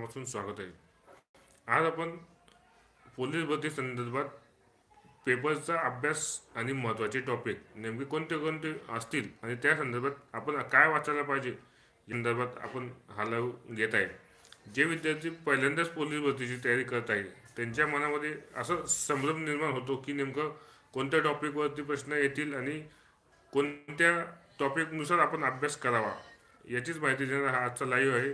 मनापासून स्वागत आहे. आज आपण पोलीस भरती संदर्भात पेपरचा अभ्यास आणि महत्त्वाचे टॉपिक नेमके कोणते कोणते असतील आणि त्या संदर्भात आपण काय वाचायला पाहिजे संदर्भात आपण हा घेत आहे. जे विद्यार्थी पहिल्यांदाच पोलीस भरतीची तयारी करत आहे त्यांच्या मनामध्ये असं संभ्रम निर्माण होतो की नेमकं कोणत्या टॉपिकवरती प्रश्न येतील आणि कोणत्या टॉपिकनुसार आपण अभ्यास करावा याचीच माहिती देणारा हा आजचा लाईव्ह आहे.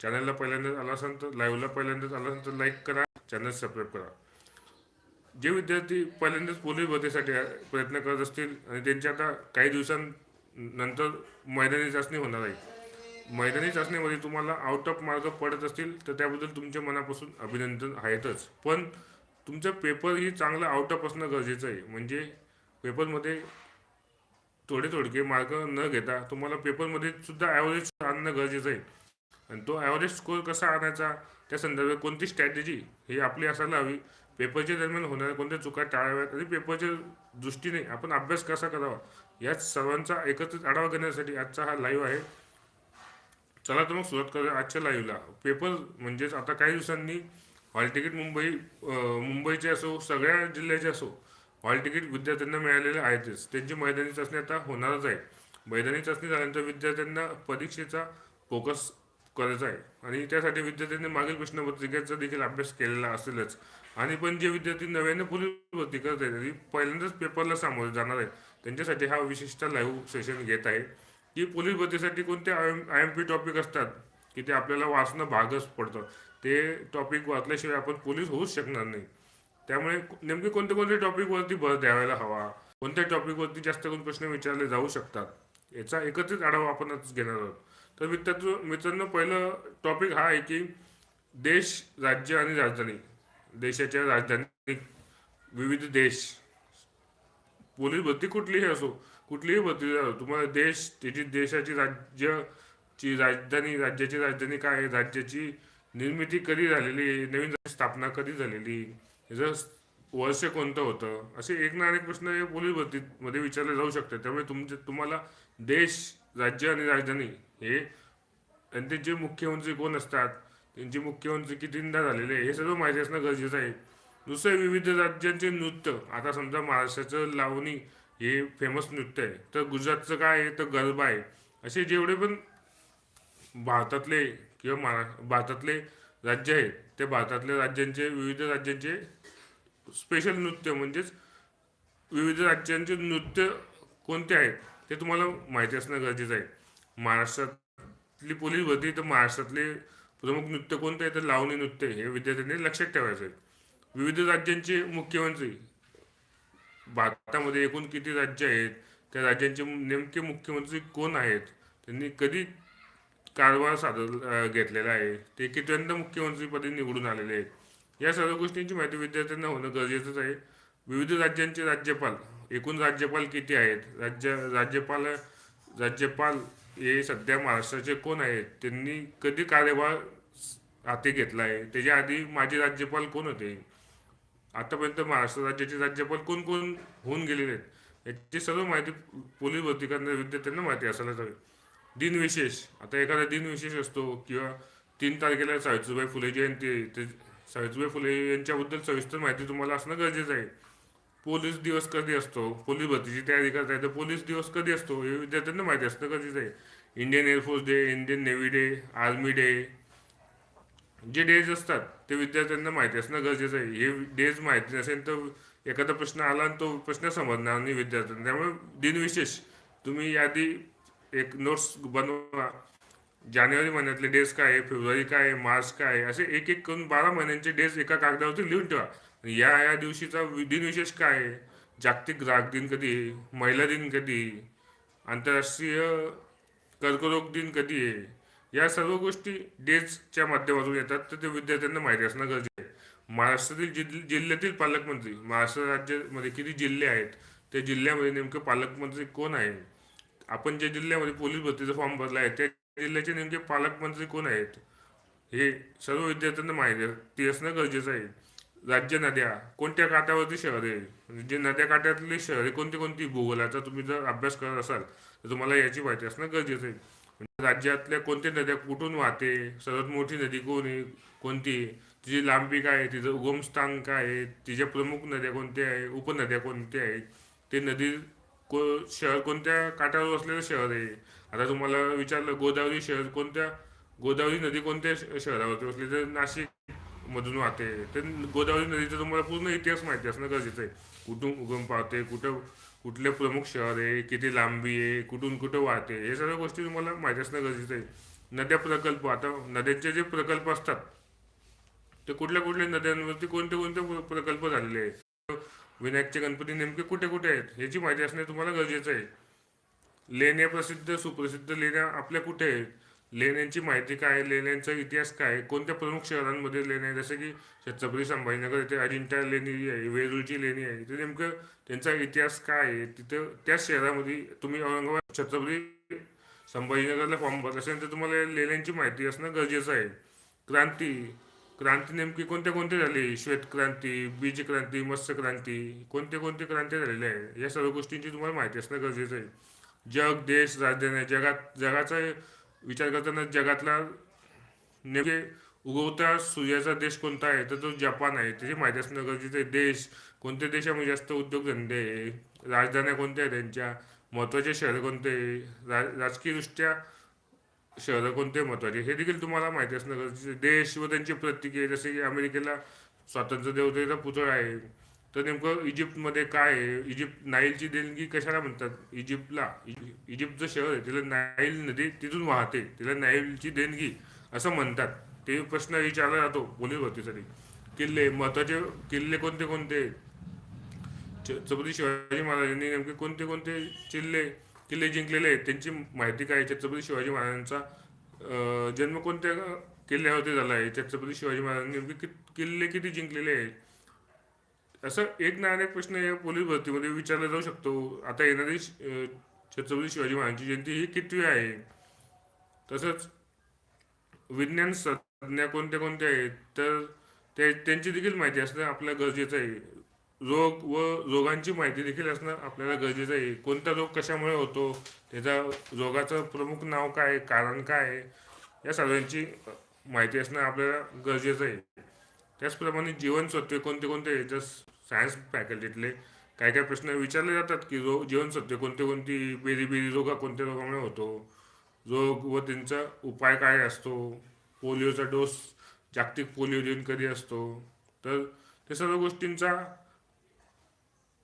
चॅनलला पहिल्यांदाच आला असाल तर लाईव्हला पहिल्यांदाच आला असाल तर लाईक करा चॅनल सबस्क्राईब करा. जे विद्यार्थी पहिल्यांदाच पोलीस भरतीसाठी प्रयत्न करत असतील आणि त्यांची आता काही दिवसांनंतर मैदानी चाचणी होणार आहे. मैदानी चाचणीमध्ये तुम्हाला आउट ऑफ मार्क पडत असतील तर त्याबद्दल तुमच्या मनापासून अभिनंदन आहेतच. पण तुमचा पेपर ही चांगलं आउट ऑफ असणं गरजेचं आहे. म्हणजे पेपरमध्ये थोडे थोडके मार्क न घेता तुम्हाला पेपरमध्ये सुद्धा ॲव्हरेज आणणं गरजेचं आहे. आणि तो ॲव्हरेज स्कोअर कसा आणायचा त्या संदर्भात कोणती स्ट्रॅटेजी ही आपली असायला हवी? पेपरच्या दरम्यान होणाऱ्या कोणत्या चुका टाळाव्यात आणि पेपरच्या दृष्टीने आपण अभ्यास कसा करावा? या सर्वांचा एकत्रित आढावा घेण्यासाठी आजचा हा लाईव्ह आहे. चला तर मग सुरुवात करूया आजच्या लाईव्हला पेपर म्हणजेच आता काही दिवसांनी हॉल तिकीट मुंबई मुंबईचे असो सगळ्या जिल्ह्याचे असो हॉल तिकीट विद्यार्थ्यांना मिळालेले आहेतच. त्यांची मैदानी चाचणी आता होणारच आहे. मैदानी चाचणी झाल्यानंतर विद्यार्थ्यांना परीक्षेचा फोकस करायचा आहे. आणि त्यासाठी विद्यार्थ्यांनी मागील प्रश्नपत्रिकेचा देखील अभ्यास केलेला असेलच. आणि पण जे विद्यार्थी नव्याने पोलीस भरती करत आहेत आणि पहिल्यांदाच पेपरला सामोरे जाणार आहेत त्यांच्यासाठी हा विशिष्ट लाईव्ह सेशन घेत आहे. की पोलीस भरतीसाठी कोणते I M I M P topic असतात की ते आपल्याला वाचणं भागच पडतं. ते टॉपिक वाचल्याशिवाय आपण पोलीस होऊच शकणार नाही. त्यामुळे नेमके कोणते कोणते टॉपिकवरती भर द्यायला हवा? कोणत्या टॉपिकवरती जास्त करून प्रश्न विचारले जाऊ शकतात? याचा एकत्रित आढावा आपण घेणार आहोत. तर मित्रांनो मित्रांनो पहिलं टॉपिक हा आहे की देश राज्य आणि राजधानी. देशाच्या राजधानी विविध देश. पोलीस भरती कुठलीही असो कुठलीही भरती असो तुम्हाला देश त्याची देशाची राज्याची राजधानी राज्याची राजधानी काय आहे? राज्याची निर्मिती कधी झालेली आहे? नवीन स्थापना कधी झालेली याचं वर्ष कोणतं होतं? असे एक ना अनेक प्रश्न हे पोलीस भरतीमध्ये विचारले जाऊ शकतात. त्यामुळे तुमचे तुम्हाला देश राज्य आणि राजधानी हे आणि त्यांचे मुख्यमंत्री कोण असतात त्यांचे मुख्यमंत्री कितींदा झालेले आहे हे सर्व माहिती असणं गरजेचं आहे. दुसरं विविध राज्यांचे नृत्य आता समजा महाराष्ट्राचं लावणी हे फेमस नृत्य आहे तर गुजरातचं काय आहे तर गरबा आहे. असे जेवढे पण भारतातले किंवा महारा भारतातले राज्य आहेत ते भारतातल्या राज्यांचे विविध राज्यांचे स्पेशल नृत्य म्हणजेच विविध राज्यांचे नृत्य कोणते आहेत ते तुम्हाला माहिती असणं गरजेचं आहे. महाराष्ट्रातली पोलीस भरती तर महाराष्ट्रातले प्रमुख नृत्य कोणते? आहे तर लावणी नृत्य हे विद्यार्थ्यांनी लक्षात ठेवायचं आहे विविध राज्यांचे मुख्यमंत्री. भारतामध्ये एकूण किती राज्य आहेत? त्या राज्यांचे नेमके मुख्यमंत्री कोण आहेत? त्यांनी कधी कारभार सादर घेतलेला आहे? ते कितव्यांदा मुख्यमंत्रीपदी निवडून आलेले आहेत? या सर्व गोष्टींची माहिती विद्यार्थ्यांना होणं गरजेचंच आहे. विविध राज्यांचे राज्यपाल. एकूण राज्यपाल किती आहेत? राज्य राज्यपाल राज्यपाल हे सध्या महाराष्ट्राचे कोण आहेत? त्यांनी कधी कार्यभार हाती घेतला आहे त्याच्या आधी माजी राज्यपाल कोण होते? आतापर्यंत महाराष्ट्र राज्याचे राज्यपाल कोण कोण होऊन गेलेले आहेत? याची सर्व माहिती पोलीस भरती करणाऱ्या विद्यार्थ्यांना माहिती असायलाच हवी. दिनविशेष आता एखादा दिनविशेष असतो किंवा तीन तारखेला सावित्रीबाई फुले जयंती आहे. ते सावित्रीबाई फुले यांच्याबद्दल सविस्तर माहिती तुम्हाला असणं गरजेचं आहे. पोलीस दिवस कधी असतो? पोलीस भरतीची तयारी करताय तर पोलीस दिवस कधी असतो? हे विद्यार्थ्यांना माहिती असणं गरजेचं आहे. Indian air force day Indian navy day army day जे डेज असतात ते विद्यार्थ्यांना माहिती असणं गरजेचं आहे. हे डेज माहिती नसेल तर एखादा प्रश्न आला आणि तो प्रश्न समजणार नाही विद्यार्थ्यांना. त्यामुळे दिनविशेष तुम्ही यादी एक नोट्स बनवा. जानेवारी महिन्यातले डेज काय आहे फेब्रुवारी काय आहे मार्च काय आहे असे एक एक करून बारा महिन्यांचे डेज एका कागदावरती लिहून ठेवा. या या दिवशीचा दिनविशेष काय आहे? जागतिक ग्राहक दिन कधी आहे? महिला दिन कधी आहे? आंतरराष्ट्रीय कर्करोग दिन कधी आहे? या सर्व गोष्टी डेजच्या माध्यमातून येतात. तर ते विद्यार्थ्यांना माहिती असणं गरजेचं आहे. महाराष्ट्रातील जिल्ह जिल्ह्यातील पालकमंत्री महाराष्ट्र राज्यामध्ये किती जिल्हे आहेत? त्या जिल्ह्यामध्ये नेमकं पालकमंत्री कोण आहे आपण ज्या जिल्ह्यामध्ये पोलीस भरतीचा फॉर्म भरला आहे त्या जिल्ह्याचे नेमके पालकमंत्री कोण आहेत? हे सर्व विद्यार्थ्यांना माहिती ती असणं गरजेचं आहे. राज्य नद्या कोणत्या काठावरती शहर आहे? म्हणजे जे नद्या काठातली शहरे कोणती कोणती? भूगोलाचा तुम्ही जर अभ्यास करत असाल तर तुम्हाला याची माहिती असणं गरजेचं आहे. म्हणजे राज्यातल्या कोणत्या नद्या कुठून वाहते? सर्वात मोठी नदी कोण आहे? कोणती? आहे तिची लांबी काय आहे? तिचं उगमस्थान काय आहे? तिच्या प्रमुख नद्या कोणत्या आहे? उपनद्या कोणत्या आहेत? ते नदी को शहर कोणत्या काठावर असलेलं शहर आहे? आता तुम्हाला विचारलं गोदावरी शहर कोणत्या गोदावरी नदी कोणत्या शहरावरती बसली तर नाशिक मधून वाहते. तर गोदावरी नदीचा तुम्हाला पूर्ण इतिहास माहिती असणं गरजेचं आहे. कुठून उगम पावते कुठं कुठले प्रमुख शहर आहे किती लांबी आहे कुठून कुठं वाहते हे सर्व गोष्टी तुम्हाला माहिती असणं गरजेचं आहे. नद्या प्रकल्प आता नद्यांचे जे प्रकल्प असतात ते कुठल्या कुठल्या नद्यांवरती कोणते कोणते प्रकल्प झालेले आहेत? विनायकचे गणपती नेमके कुठे कुठे आहेत याची माहिती असणे तुम्हाला गरजेचं आहे. लेण्या प्रसिद्ध सुप्रसिद्ध लेण्या आपल्या कुठे आहेत? लेण्यांची माहिती काय आहे लेण्यांचा इतिहास काय कोणत्या प्रमुख शहरांमध्ये लेण्या आहे जसं की छत्रपती संभाजीनगर इथे अजिंठा लेणी आहे वेरूळची लेणी आहे तिथे नेमकं त्यांचा इतिहास काय आहे? तिथं त्याच शहरामध्ये तुम्ही औरंगाबाद छत्रपती संभाजीनगरला फॉर्म भरला असेल तर तुम्हाला लेण्यांची माहिती असणं गरजेचं आहे. क्रांती क्रांती नेमकी कोणत्या कोणत्या झाली? श्वेत क्रांती बीज क्रांती मत्स्य क्रांती कोणते कोणते क्रांती झालेल्या आहे? या सर्व गोष्टींची तुम्हाला माहिती असणं गरजेचं आहे. जग देश राजधानी जगात जगाचा विचार करताना जगातला नेमके उगवता सूर्याचा देश कोणता आहे? तर तो जपान आहे. त्याची माहिती असणं गरजेचं आहे. देश कोणत्या देशामध्ये जास्त उद्योगधंदे आहे? राजधान्या कोणत्या आहेत त्यांच्या? महत्त्वाचे शहर कोणते रा राजकीयदृष्ट्या शहरं कोणते महत्त्वाचे? हे देखील तुम्हाला माहिती असणं गरजेचे देश व त्यांची प्रतीके जसे की अमेरिकेला स्वातंत्र्य देवतेचा पुतळा आहे. तर नेमकं इजिप्तमध्ये काय आहे? इजिप्त नाईलची देणगी कशाला म्हणतात? इजिप्तला इजिप्त इजिप्तचं शहर आहे. तिला नाईल नदी तिथून वाहते. तिला नाईलची देणगी असं म्हणतात. ते प्रश्न विचारला जातो पोलीस भरतीसाठी. किल्ले महत्त्वाचे किल्ले कोणते कोणते छत्रपती शिवाजी महाराजांनी नेमके कोणते कोणते किल्ले किल्ले जिंकलेले आहेत. त्यांची माहिती काय छत्रपती शिवाजी महाराजांचा जन्म कोणत्या किल्ल्यावरती झाला आहे? छत्रपती शिवाजी महाराजांनी कि किल्ले किती जिंकलेले आहेत? असं एक ना अनेक प्रश्न या पोलीस भरतीमध्ये विचारला जाऊ शकतो. आता येणारी छत्रपती शिवाजी महाराजांची जयंती ही कितवी आहे? तसंच विज्ञान संज्ञा कोणत्या कोणत्या आहेत? तर ते त्यांची देखील माहिती असणं आपल्याला गरजेचं आहे. रोग व रोगांची माहिती देखील असणं आपल्याला गरजेचं आहे. कोणता रोग कशामुळे होतो? त्याचा रोगाचं प्रमुख नाव काय आहे? कारण काय आहे? या सर्वांची माहिती असणं आपल्याला गरजेचं आहे. त्याचप्रमाणे जीवनसत्वे कोणते कोणते आहेत? जस सायन्स फॅकल्टीतले काय काय प्रश्न विचारले जातात की रो जीवनसत्वे कोणते कोणती बेरी बेरी रोगा कोणत्या रोगामुळे होतो? रोग व त्यांचा उपाय काय असतो? पोलिओचा डोस जागतिक पोलिओ दिन कधी असतो? तर त्या सर्व गोष्टींचा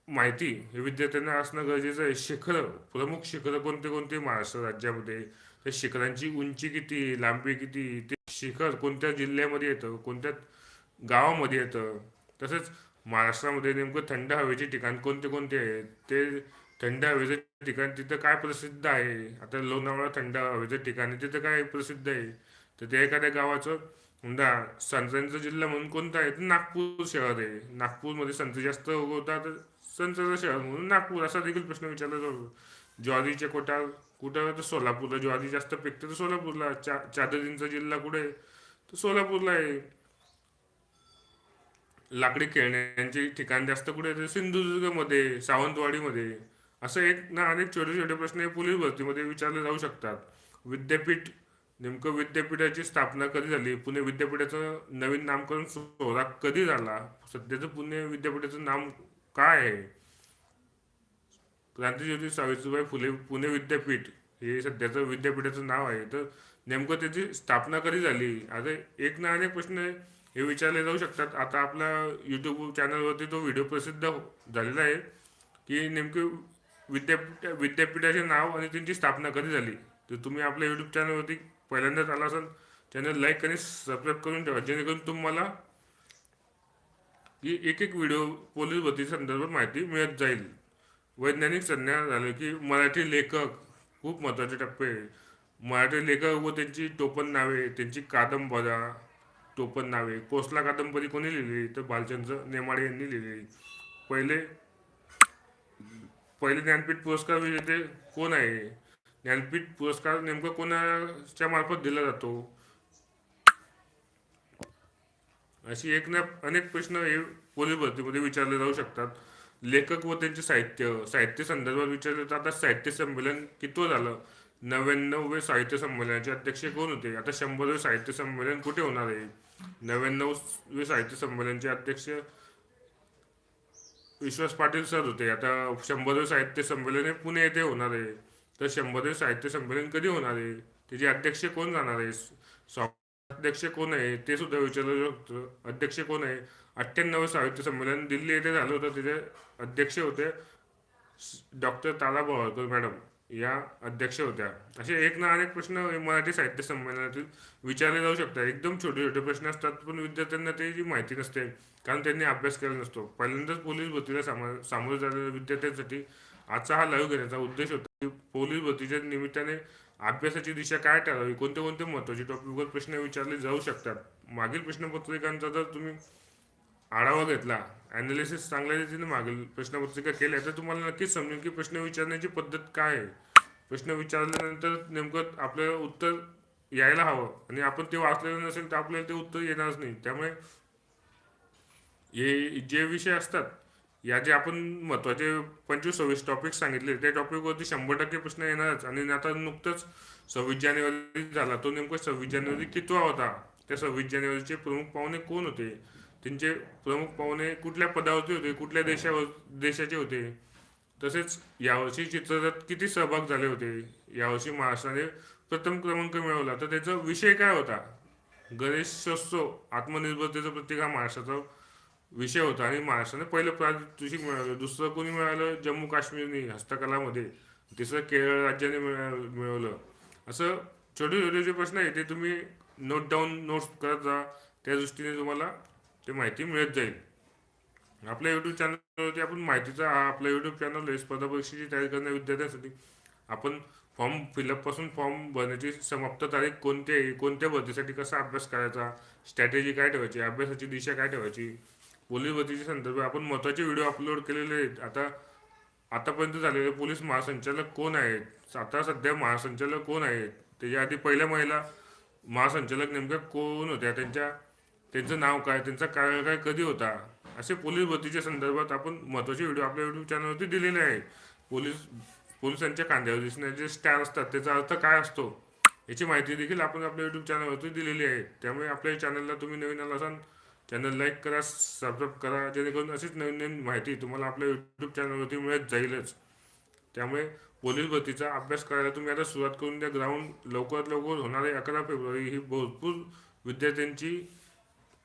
माहिती हे विद्यार्थ्यांना असणं गरजेचं आहे. शिखरं प्रमुख शिखरं कोणते कोणते? महाराष्ट्र राज्यामध्ये. त्या शिखरांची उंची किती लांबी किती? ते शिखर कोणत्या जिल्ह्यामध्ये येतं? कोणत्या गावामध्ये येतं? तसंच महाराष्ट्रामध्ये नेमकं थंड हवेचे ठिकाण कोणते कोणते आहेत? ते थंड हवेचं ठिकाण तिथं काय प्रसिद्ध आहे? आता लोणावळा थंड हवेचं ठिकाण आहे तिथं काय प्रसिद्ध आहे? तर ते एखाद्या गावाचं. समजा संत्र्यांचा जिल्हा म्हणून कोणता आहे? तर नागपूर शहर आहे. नागपूरमध्ये संत्री जास्त उगवतात. तर शहर म्हणून नागपूर असा देखील प्रश्न विचारला जातो. ज्वारीच्या कोटा कुठं? तर सोलापूरला. ज्वारी जास्त पिकते तर सोलापूरला. चा चादरींचा जिल्हा कुठे तर सोलापूरला आहे. लाकडी खेळण्यांचे ठिकाण जास्त कुठे आहे? सिंधुदुर्गमध्ये सावंतवाडीमध्ये. असं एक ना अनेक छोटे छोटे प्रश्न हे पोलीस भरतीमध्ये विचारले जाऊ शकतात. विद्यापीठ नेमकं विद्यापीठाची स्थापना कधी झाली? पुणे विद्यापीठाचं नवीन नामकरण सोहळा कधी झाला? सध्याचं पुणे विद्यापीठाचं नाम काय आहे? क्रांतीज्योती सावित्रीबाई फुले पुणे विद्यापीठ हे सध्याचं विद्यापीठाचं नाव आहे. तर नेमकं त्याची स्थापना कधी झाली? आता एक ना अनेक प्रश्न हे विचारले जाऊ शकतात. आता आपला यूट्यूब चॅनलवरती तो व्हिडिओ प्रसिद्ध झालेला आहे की नेमके विद्यापीठ विद्यापीठाचे नाव आणि त्यांची स्थापना कधी झाली? तर तुम्ही आपल्या यूट्यूब चॅनलवरती पहिल्यांदाच आला असाल चॅनल लाईक आणि सबस्क्राईब करून ठेवा. जेणेकरून तुम्हाला की एक एक व्हिडिओ पोलीस भरती संदर्भात माहिती मिळत जाईल. वैज्ञानिक संज्ञा झालं की मराठी लेखक खूप महत्त्वाचे टप्पे आहे. मराठी लेखक व त्यांची टोपण नावे त्यांची कादंबऱ्या टोपण नावे. कोसला कादंबरी कोणी लिहिली? तर भालचंद्र नेमाडे यांनी लिहिली. पहिले पहिले ज्ञानपीठ पुरस्कार विजेते कोण आहे? ज्ञानपीठ पुरस्कार नेमकं कोणाच्या मार्फत दिला जातो? अशी एक ना अनेक प्रश्न हे पोलीस भरतीमध्ये विचारले जाऊ शकतात. लेखक व त्यांचे साहित्य साहित्य संदर्भात विचारले तर आता साहित्य संमेलन कितवं झालं? नव्याण्णववे साहित्य संमेलनाचे अध्यक्ष कोण होते? आता शंभरवे साहित्य संमेलन कुठे होणार आहे? नव्याण्णववे साहित्य संमेलनचे अध्यक्ष विश्वास पाटील सर होते. आता शंभरवे साहित्य संमेलन हे पुणे येथे होणार आहे. तर शंभरवे साहित्य संमेलन कधी होणार आहे? त्याचे अध्यक्ष कोण जाणार आहे? अध्यक्ष कोण आहे ते सुद्धा विचारलं शकतो अध्यक्ष कोण आहे? अठ्ठ्याण्णव साहित्य संमेलन दिल्ली येथे झालं होतं तिथे अध्यक्ष होते. डॉक्टर तारा बोवाळकर मॅडम या अध्यक्ष होत्या. असे एक ना अनेक प्रश्न मराठी साहित्य संमेलनातील विचारले जाऊ शकतात. एकदम छोटे छोटे प्रश्न असतात पण विद्यार्थ्यांना त्याची माहिती नसते कारण त्यांनी अभ्यास केला नसतो. पहिल्यांदाच पोलीस भरतीला सामो सामोरं झालेल्या विद्यार्थ्यांसाठी आजचा हा लाईव्ह घेण्याचा उद्देश होता की पोलीस भरतीच्या निमित्ताने अभ्यासाची दिशा काय ठरावी कोणते कोणते महत्त्वाचे टॉपिकवर प्रश्न विचारले जाऊ शकतात? मागील प्रश्नपत्रिकांचा जर तुम्ही आढावा घेतला अनालिसिस चांगल्या रीतीने मागील प्रश्नपत्रिका केल्या तर तुम्हाला नक्कीच समजेल की प्रश्न विचारण्याची पद्धत काय आहे. प्रश्न विचारल्यानंतर नेमकं आपल्याला उत्तर यायला हवं आणि आपण ते वाचलेलं नसेल तर आपल्याला ते उत्तर येणारच नाही. त्यामुळे हे जे विषय असतात या जे आपण महत्त्वाचे पंचवीस सव्वीस टॉपिक सांगितले त्या टॉपिकवरती शंभर टक्के प्रश्न येणारच. आणि आता नुकतंच सव्वीस जानेवारी झाला. तो नेमका सव्वीस जानेवारी कितवा होता? त्या सव्वीस जानेवारीचे प्रमुख पाहुणे कोण होते? त्यांचे प्रमुख पाहुणे कुठल्या पदावरती होते? कुठल्या देशावर देशाचे होते? तसेच यावर्षी चित्ररथ किती सहभाग झाले होते? यावर्षी महाराष्ट्राने प्रथम क्रमांक मिळवला. तर त्याचा विषय काय होता? गणेशोत्सव आत्मनिर्भरतेचा प्रतीक हा महाराष्ट्राचा विषय होता. आणि महाराष्ट्राने पहिलं प्रादेशिक मिळवलं दुसरं कोणी मिळालं? जम्मू काश्मीरने हस्तकलामध्ये. तिसरं केरळ राज्याने मिळवलं. असं छोटे छोटे जे प्रश्न आहे ते तुम्ही नोट डाऊन नोट्स करत जा. त्या दृष्टीने तुम्हाला ते माहिती मिळत जाईल. आपल्या यूट्यूब चॅनलवरती आपण माहितीचा हा आपला यूट्यूब चॅनल आहे स्पर्धा परीक्षेची तयारी करणाऱ्या विद्यार्थ्यांसाठी आपण फॉर्म फिलअपपासून फॉर्म भरण्याची समाप्त तारीख कोणती आहे कोणत्या भरतीसाठी कसा अभ्यास करायचा स्ट्रॅटेजी काय ठेवायची अभ्यासाची दिशा काय ठेवायची पोलीस भरतीच्या संदर्भात आपण महत्त्वाचे व्हिडिओ अपलोड केलेले आहेत. आता आतापर्यंत झालेले पोलीस महासंचालक कोण आहेत? आता सध्या महासंचालक कोण आहेत? त्याच्या आधी पहिल्या महिला महासंचालक नेमक्या कोण होत्या? त्यांच्या त्यांचं नाव काय? त्यांचा कार्यकाळ कधी होता? असे पोलीस भरतीच्या संदर्भात आपण महत्त्वाचे व्हिडिओ आपल्या युट्यूब चॅनलवरती दिलेले आहेत. पोलीस पोलिसांच्या कांद्यावर दिसण्याचे जे स्टार असतात त्याचा अर्थ काय असतो? याची माहिती देखील आपण आपल्या युट्यूब चॅनलवरती दिलेली आहे. त्यामुळे आपल्या चॅनलला तुम्ही नवीन आला असाल चॅनल लाईक करा सबस्क्राईब करा जेणेकरून अशीच नवीन नवीन माहिती तुम्हाला आपल्या यूट्यूब चॅनलवरती मिळत जाईलच. त्यामुळे पोलीस भरतीचा अभ्यास करायला तुम्ही आता सुरुवात करून द्या. ग्राउंड लवकरात लवकर होणारे अकरा फेब्रुवारी ही भरपूर विद्यार्थ्यांची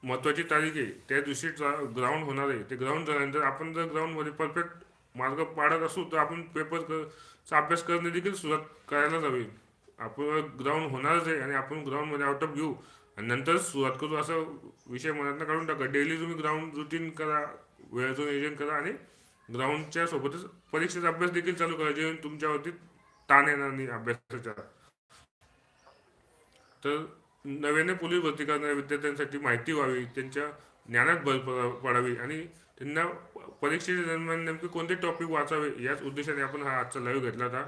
महत्त्वाची तारीख आहे. त्या दिवशी ग्राउंड होणार आहे. ते ग्राउंड झाल्यानंतर आपण जर ग्राउंडमध्ये परफेक्ट मार्ग पाडत असू तर आपण पेपर चा अभ्यास करणे देखील सुरुवात करायलाच हवी. आपण ग्राउंड होणारच आहे आणि आपण ग्राउंडमध्ये आउट ऑफ घेऊ आणि नंतर सुरुवात करू असा विषय मनातनं काढून टाका. डेली तुम्ही ग्राउंड रुटीन करा वेळेचं नियोजन करा आणि ग्राउंडच्या सोबतच परीक्षेचा अभ्यास देखील चालू करा जेणेकरून तुमच्यावरती ताण येणार नाही अभ्यासाच्या तर नव्याने पोलीस भरती करणाऱ्या विद्यार्थ्यांसाठी माहिती व्हावी त्यांच्या ज्ञानात भर पडावी आणि त्यांना परीक्षेच्या दरम्यान नेमके कोणते टॉपिक वाचावे याच उद्देशाने आपण हा आजचा लाईव्ह घेतला होता.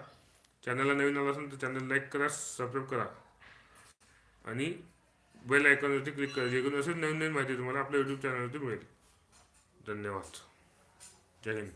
चॅनलला नवीन आला असेल तर चॅनल लाईक करा सबस्क्राईब करा. आणि बेल आयकॉनवरती क्लिक करा जेणेकरून असेच नवीन नवीन माहिती तुम्हाला आपल्या यूट्यूब चॅनलवरती मिळेल. धन्यवाद. जय हिंद.